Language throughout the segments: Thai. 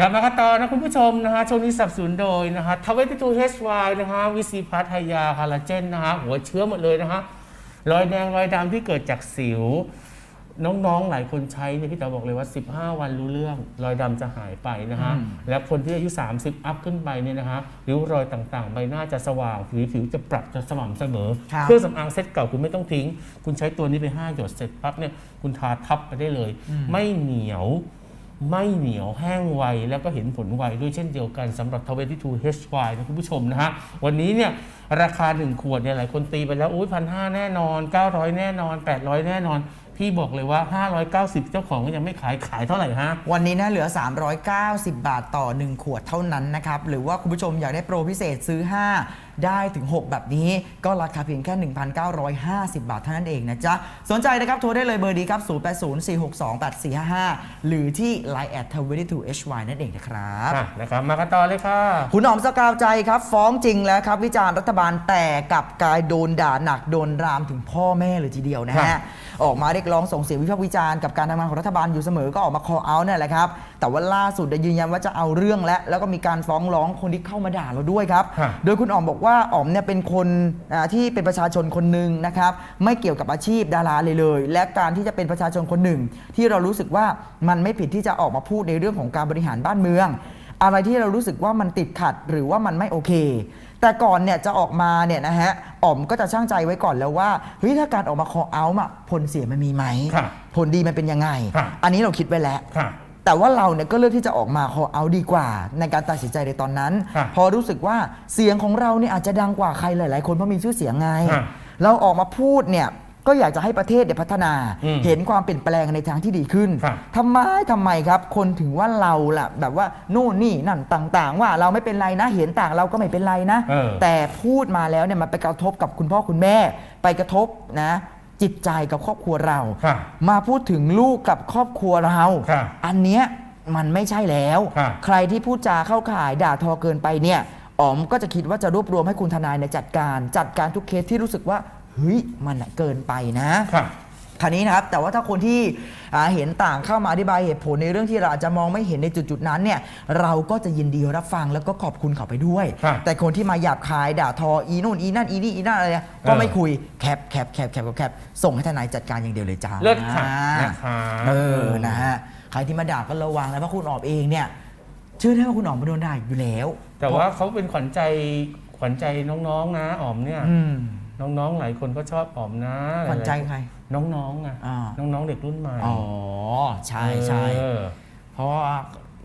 กลับมากันต่อนะคุณผู้ชมนะฮะช่วงนี้สนับสนุนโดยนะฮะทเวติตูเฮสวายนะฮะวิซีพัทยาคาราเจนนะฮะหัวเชื้อหมดเลยนะฮะรอยแดงรอยดำที่เกิดจากสิว น้องๆหลายคนใช้เนี่ยพี่เต๋อบอกเลยว่า 15 วันรู้เรื่อง รอยดำจะหายไปนะฮะอืมและคนที่อายุ 30 อัพขึ้นไปเนี่ยนะฮะริ้วรอยต่างๆ ใบหน้าจะสว่างผิวผิวจะปรับจะสม่ำเสมอ ครับ เครื่องสำอางเซ็ตเก่าคุณไม่ต้องทิ้ง คุณใช้ตัวนี้ไป 5 หยดเสร็จปั๊บเนี่ยคุณทาทับไปได้เลย ไม่เหนียว ไม่เหนียวแห้งไว แล้วก็เห็นผลไวด้วยเช่นเดียวกันสำหรับ 22 HY นะคุณผู้ชมนะฮะ วันนี้เนี่ยราคา 1 ขวดเนี่ยหลายคนตีไปแล้วอุ้ยพันห้าแน่นอน 900 แน่นอน 800 แน่นอน พี่บอกเลยว่า 590 เจ้าของก็ยังไม่ขายขายเท่าไหร่ฮะ วันนี้นะเหลือ 390 บาทต่อ 1 ขวดเท่านั้นนะครับ หรือว่าคุณผู้ชมอยากได้โปรพิเศษซื้อ 5 ได้ถึง 6 แบบนี้ ก็ราคาเพียงแค่ 1,950 บาทเท่านั้นเองนะจ๊ะ สนใจนะครับโทรได้เลยเบอร์ดีครับ 0804628455 หรือที่ Line at 22hy นั่นเองนะครับอะนะครับ มากันต่อเลยค่ะ คุณหนอมสกาวใจครับฟ้องจริงแล้วครับ วิจารณ์รัฐบาลแต่กลับกลายโดนด่าหนักโดนรามถึงพ่อแม่เลยทีเดียวนะครัฮะบ ออกมาเรียกร้องส่งเสียงวิพากษ์วิจารณ์กับการทำงานของรัฐบาลอยู่เสมอก็ออกมา call out เนี่ยแหละครับแต่ว่าล่าสุดได้ยืนยันว่าจะเอาเรื่องและแล้วก็มีการฟ้องร้องคนที่เข้ามาด่าเราด้วยครับ ฮะ โดยคุณอ๋อมบอกว่าอ๋อมเนี่ยเป็นคนอ่าที่เป็นประชาชนคนหนึ่งนะครับ ไม่เกี่ยวกับอาชีพดาราเลยเลย และการที่จะเป็นประชาชนคนหนึ่ง ที่เรารู้สึกว่ามันไม่ผิดที่จะออกมาพูดในเรื่องของการบริหารบ้านเมือง อะไรที่เรารู้สึกว่ามันติดขัดหรือว่ามันไม่โอเค แต่ก่อนเนี่ยจะออกมาเนี่ยนะฮะอ๋อมก็จะช่างใจไว้ก่อนแล้วว่าเฮ้ยถ้าการออกมา call out อะผลเสียมันมีไหมค่ะผลดีมันเป็นยังไงค่ะอันนี้เราคิดไว้แล้ว ค่ะ แต่ว่าเราเนี่ยก็เลือกที่จะออกมา call out ดีกว่า ในการตัดสินใจในตอนนั้นครับพอรู้สึกว่าเสียงของเราเนี่ยอาจจะดังกว่าใครหลาย ๆ คนเพราะมีชื่อเสียงไงครับเราออกมาพูดเนี่ยก็อยากจะให้ประเทศเนี่ยพัฒนา อืมเห็นความเปลี่ยนแปลงในทางที่ดีขึ้นครับ ทำไมทำไมครับคนถึงว่าเราล่ะแบบว่านู่นนี่นั่นต่าง ๆ ว่าเราไม่เป็นไรนะเห็นต่างเราก็ไม่เป็นไรนะ เออ แต่พูดมาแล้วเนี่ยมันไปกระทบกับคุณพ่อคุณแม่ ไปกระทบนะ จิตใจกับครอบครัวเรา ค่ะมาพูดถึงลูกกับครอบครัวเรา ค่ะอันเนี้ยมันไม่ใช่แล้ว ค่ะ ใครที่พูดจาเข้าข่ายด่าทอเกินไปเนี่ยอ๋อมก็จะคิดว่าจะรวบรวมให้คุณทนายเนี่ยจัดการ จัดการทุกเคสที่รู้สึกว่าเฮ้ยมันน่ะเกินไปนะ ค่ะ คราวนี้นะครับแต่ว่าถ้าคนที่อ่าเห็นต่างเข้ามาอธิบายเหตุผลในเรื่องที่เราอาจจะมองไม่เห็นในจุดๆนั้นเนี่ยเราก็จะยินดีรับฟังแล้วก็ขอบคุณเขาไปด้วยครับแต่คนที่มาหยาบคายด่าทออีนู่นอีนั่นอีนี่อีนั่นอะไรเนี่ยก็เออไม่คุยแคปแคปแคปแคปแคปส่งให้ทนายจัดการอย่างเดียวเลยจ้าเลิศค่ะอ่านะคะเออนะฮะใครที่มาด่าก็ระวังนะเพราะคุณออกเองเนี่ยเชื่อได้ว่าคุณออกมาโดนด่าอยู่แล้ว แต่ว่าเขาเป็นขวัญใจขวัญใจน้องๆนะอ๋อมเนี่ยอืม น้องๆหลายคนก็ชอบอ๋อมนะขวัญใจใคร น้องๆอะอ่า น้องๆเด็กรุ่นใหม่อ๋อ ใช่ใช่เออ เพราะว่า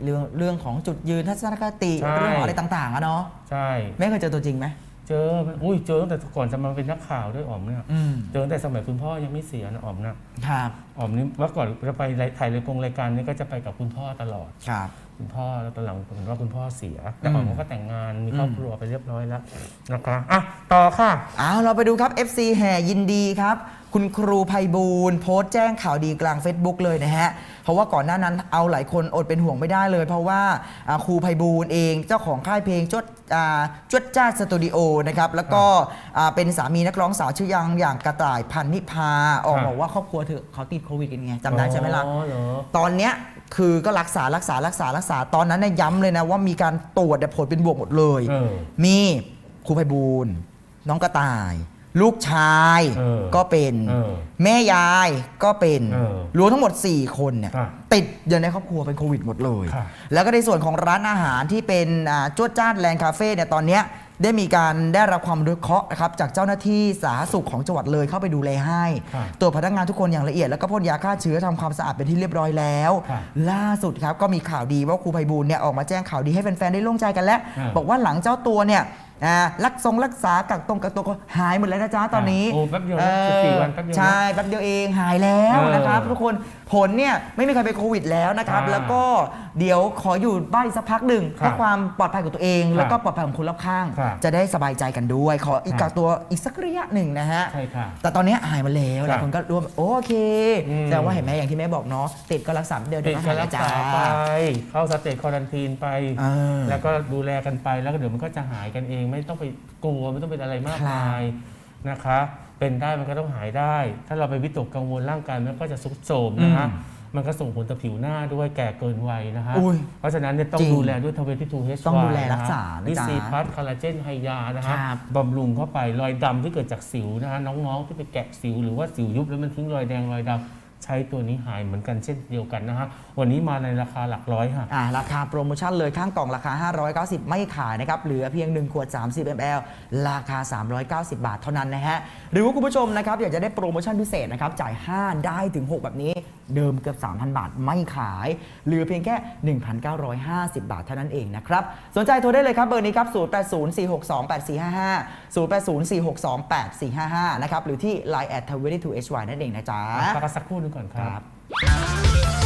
เรื่องเรื่องของจุดยืนทัศนคติ ใช่ เรื่องของอะไรต่างๆอะเนาะใช่ไม่เคยเจอตัวจริงไหม เจออุ้ยเจอตั้งแต่ก่อนจะมาเป็นนักข่าวด้วยอ๋อมเนี่ยอืมเจอตั้งแต่สมัยคุณพ่อยังไม่เสียนะอ๋อมนะครับอ๋อมนี่เมื่อก่อนจะไปถ่ายรายกงรายการนี่ก็จะไปกับคุณพ่อตลอด ครับ คุณพ่อแล้วตอนหลังเห็นว่าคุณพ่อเสีย แต่อ๋อมก็แต่งงานมีครอบครัวไปเรียบร้อยแล้วนะคะอะต่อค่ะ เอาเราไปดูครับ FC แห่ยินดีครับ คุณครูไพบูลย์โพสต์แจ้งข่าวดีกลาง Facebook เลยนะฮะ เพราะว่าก่อนหน้านั้นเอาหลายคนอดเป็นห่วงไม่ได้เลย เพราะว่าอ่าครูไพบูลย์เองเจ้าของค่ายเพลงจดอ่าจดจ้าสตูดิโอนะครับ แล้วก็อ่าเป็นสามีนักร้องสาวชื่อยังอย่างกระต่ายพันนิพาออกครับบอกว่าครอบครัวเธอเขาติดโควิดกันไงจำได้ใช่ไหมล่ะ อ๋อเหรอ ตอนเนี้ยคือก็รักษารักษารักษารักษาตอนนั้นเนี่ยย้ำเลยนะว่ามีการตรวจแต่ผลเป็นบวกหมดเลย เออมีครูไพบูลย์น้องกระต่าย ลูกชายเออก็เป็น เออแม่ยายก็เป็นเออรวมทั้งหมด 4 คนเนี่ยครับติดอยู่ในครอบครัวเป็นโควิดหมดเลย ครับ แล้วก็ในส่วนของร้านอาหารที่เป็นอ่าจวดจ้าดแลนด์คาเฟ่เนี่ยตอนเนี้ยได้มีการได้รับความรู้เคราะห์นะครับจากเจ้าหน้าที่สาธารณสุขของจังหวัดเลยเข้าไปดูแลให้ครับ ตรวจพนักงานทุกคนอย่างละเอียดแล้วก็พ่นยาฆ่าเชื้อทำความสะอาดเป็นที่เรียบร้อยแล้ว ครับล่าสุดครับก็มีข่าวดีว่าครูไพบูลย์เนี่ยออกมาแจ้งข่าวดีให้แฟนๆได้โล่งใจกันแล้ว อ่า บอกว่าหลังเจ้าตัวเนี่ย อ่ารักทรงรักษากักตรงกักตัวก็หายหมดแล้วนะจ๊ะตอนนี้โอ้แป๊บเดียวนะออ14วันแป๊บเดียวนะใช่แป๊บเดียวเองหายแล้วเออนะครับ ทุกคนผลเนี่ยไม่มีใครเป็นโควิดแล้วนะครับ อ่าแล้วก็เดี๋ยวขออยู่บ้านอีกสักพักหนึ่งครับเพื่อความปลอดภัยของตัวเองแล้วก็ปลอดภัยของคนรอบข้าง ครับจะได้สบายใจกันด้วย ขออีกครักับกตัวอีกสักระยะหนึ่งนะฮะใช่ค่ะแต่ตอนนี้หายมาแล้วหครัลาบยคนก็ร่วมโอเคอืมแต่ว่าเห็นไหมอย่างที่แม่บอกเนาะติดก็รักษาเดียวติเดี๋ดยวก็ก็หายรักจ้า ษาไป เข้าสเตจควอรันทีนไป เออ แล้วก็ดูแลกันไปแล้วก็เดี๋ยวมันก็จะหายกันเองไม่ต้องไปกลัวไม่ต้องเป็นอะไรมากครับมายนะคะ เป็นได้มันก็ต้องหายได้ ถ้าเราไปวิตกกังวลร่างกายมันก็จะสุดโทรมนะคะมันก็ส่งผลต่อผิวหน้าด้วยแก่เกินวัยนะฮะอุ้ยเพราะฉะนั้นเนี่ยต้อจงริงดูแลด้วยทเวที่ทูเฮชต้องดูแลรักษานะนิจ๊ะซีพัทคอลลาเจนไฮยานะฮะครับบำรุงเข้าไปรอยดำที่เกิดจากสิวนะฮะน้องๆที่ไปแกะสิวหรือว่าสิวยุบแล้วมันทิ้งรอยแดงรอยดำ ใช้ตัวนี้หายเหมือนกันเช่นเดียวกันนะฮะวันนี้มาในราคาหลักร้อยค่ะอ่าราคาโปรโมชั่นเลยข้างกล่องราคา 590 ไม่ขายนะครับเหลือเพียง 1 ขวด 30 ml ราคา 390 บาทเท่านั้นนะฮะหรือว่าคุณผู้ชมนะครับอยากจะได้โปรโมชั่นพิเศษนะครับจ่าย 5 ได้ถึง 6 แบบนี้ เดิมเกือบ 3,000 บาทไม่ขาย เหลือเพียงแค่ 1,950 บาทเท่านั้นเองนะครับ สนใจโทรได้เลยครับ เบอร์นี้ครับ 0804628455 0804628455 นะครับ หรือที่ Line at 22 hy นั่นเองนะจ๊ะพักกันสักครู่หนึงก่อนคครัรับบ